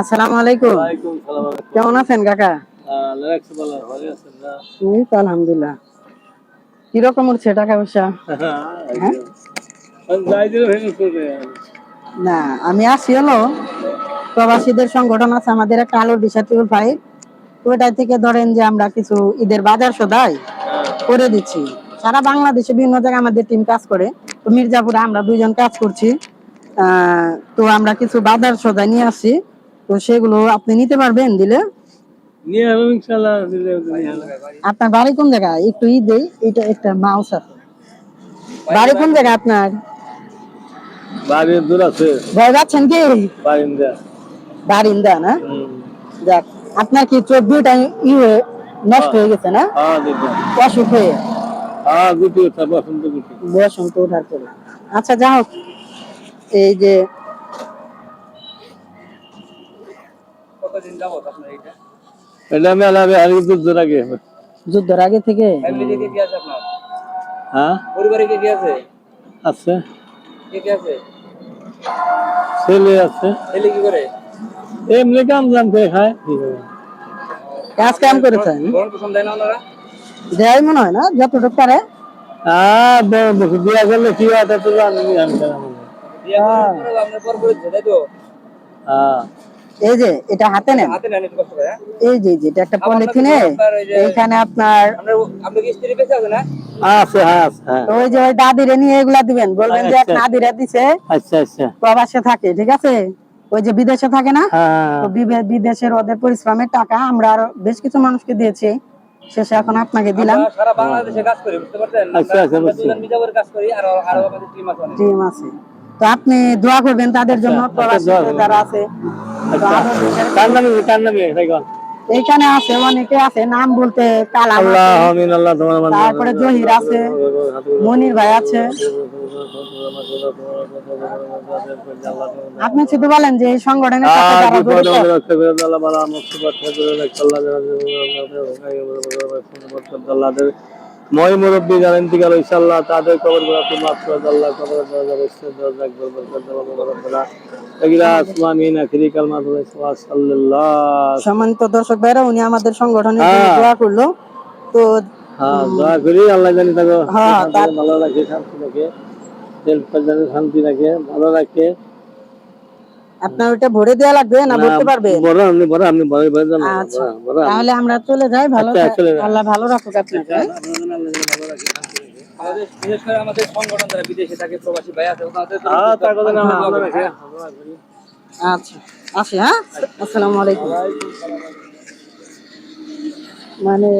আসসালামু আলাইকুম। কেমন আছেন কাকা? আল্লাহ রাখছে ভালো ভালো আছেন না? এই তো আলহামদুলিল্লাহ। কীরকম উঠছে টাকা পয়সা? হ্যাঁ? না আমি আসি হলো। প্রবাসীদের সংগঠন আছে আমাদের একটা আলোর বিষয় টিউব ভাই ওইটা থেকে ধরেন যে আমরা কিছু ঈদের বাজার সদাই করে দিচ্ছি। সারা বাংলাদেশে বিভিন্ন জায়গায় আমাদের টিম কাজ করে। তো মির্জাপুরে আমরা দুইজন কাজ করছি। তো আমরা কিছু বাজার সদাই নিয়ে আসি তো সেগুলো আপনি নিতে পারবেন দিলে। আপনার বাড়ি কোন জায়গায়? একটু ই দেই এটা একটা মাউস আছে। বাড়ি কোন জায়গায় আপনার? বাড়ির দূর আছে। ভয় যাচ্ছেন কি? বারিন্দা। বারিন্দা না? যাক। আপনার কি চোখ দুইটা ই হয়ে নষ্ট হয়ে গেছে না? হ্যাঁ অসুখ হয়ে? হ্যাঁ বসন্ত ওঠার পরে। আচ্ছা যা হোক এই যে এটা মেলা বিহারি দুধ আগে। যুদ্ধের আগে থেকে? আছে আপনার? হ্যাঁ? পরিবারে কে কে আছে? আছে। কে কে আছে? ছেলে আছে। ছেলে কি করে? এমনি কাম জাম করে খায়। কাজ কাম গরম পছন্দ দেয় মনে হয় না যতটুকু পারে। হ্যাঁ বিয়া করলে কি হয় তা তো জানি আমি করে এই যে এটা হাতে নেন। হাতে নেন একটু কষ্ট করে হ্যাঁ? এই যে এটা একটা পলিথিনে এইখানে আপনার আপনার আপনার কি স্ত্রী বেঁচে আছে না? আছে হ্যাঁ আছে হ্যাঁ। ওই যে ওই দাদিরে নিয়ে এগুলা দিবেন বলবেন যে এক আচ্ছা। দিছে আচ্ছা আচ্ছা। প্রবাসে থাকে ঠিক আছে? ওই যে বিদেশে থাকে না? হ্যাঁ। তো বিদেশের ওদের পরিশ্রমের টাকা আমরা আরও বেশ কিছু মানুষকে দিয়েছি। শেষে এখন আপনাকে দিলাম। সারা বাংলাদেশে কাজ করি বুঝতে পারছেন? আচ্ছা, আচ্ছা, দুজন মিজাবের কাজ করি আর আরও আমাদের টিম আছে টিম আছে। তো আপনি দোয়া করবেন তাদের জন্য প্রবাসী যারা আছে। আচ্ছা। কার নামে কার নামে এইখানে আছে অনেকে আছে নাম বলতে কালাম আল্লাহ আমিন আল্লাহ তোমার মান তারপরে জহির আছে মনির ভাই আছে আপনি শুধু বলেন যে এই সংগঠনের সাথে যারা জড়িত মই মুরব্বী ইনশাআল্লাহ তাদের কবরগুলা আল্লাহ কবর দরজা বসতে দরজা একবার বরকত এগুলা আসমামিন আখিরি কালমা বলে সাল্লাল্লাহ সম্মানিত দর্শক ভাইরা উনি আমাদের সংগঠনের জন্য হ্যাঁ। দোয়া করল। তো হ্যাঁ দোয়া করি আল্লাহ জানি তাকে হ্যাঁ, ভালো রাখে শান্তি রাখে শান্তি রাখে ভালো রাখে। আপনার ওটা ভরে দেওয়া লাগবে না ভরতে পারবে? বড় আপনি বড় আপনি বড় বড় জানেন আচ্ছা। তাহলে আমরা চলে যাই ভালো আচ্ছা। আল্লাহ ভালো রাখুক আপনাকে আমাদের বিশেষ করে আমাদের সংগঠন যারা বিদেশে থাকে প্রবাসী ভাই আছে হ্যাঁ হ্যাঁ? আচ্ছা আসি হ্যাঁ? আসসালামু আলাইকুম। মানে